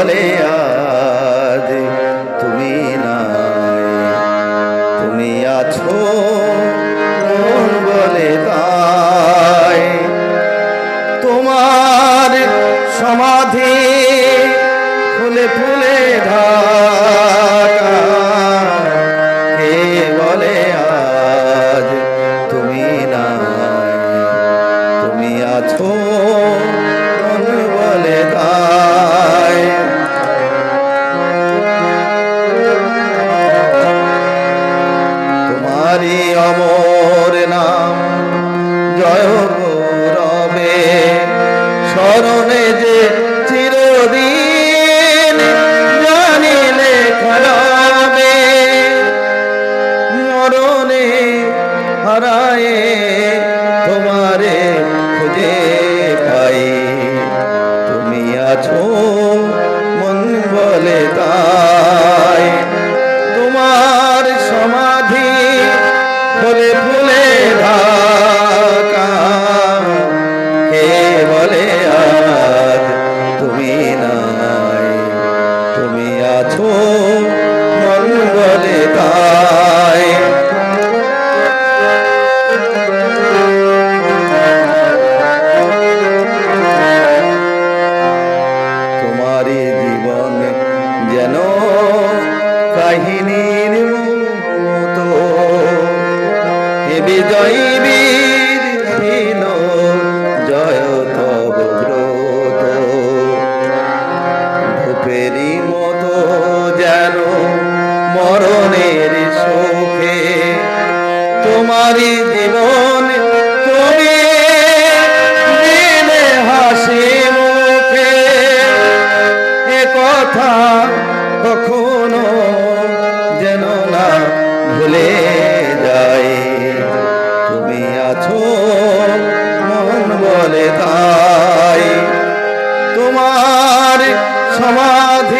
চলে আজ তুমি নাই। তুমি আছো বলে তাই। তোমার সমাধি ফুলে ফুলে ঢাকা। কে বলে আজ তুমি নাই? তুমি আছো তোমারই অমর নাম। জয় গৌরবে স্মরণে যে চিরদিন জানিলে খারাবে মরণে হারায়ে তোমারে খুঁজে বলে তাই তোমারই জীবন যেন কাহিনীর মতো। এ বিজয়ী মনের সুখে তোমারই জীবন তুমি দিলে হাসি মুখে। এ কথা কখনো যেন না ভুলে যায়। তুমি আছো, মন বলে তাই। তোমার সমাধি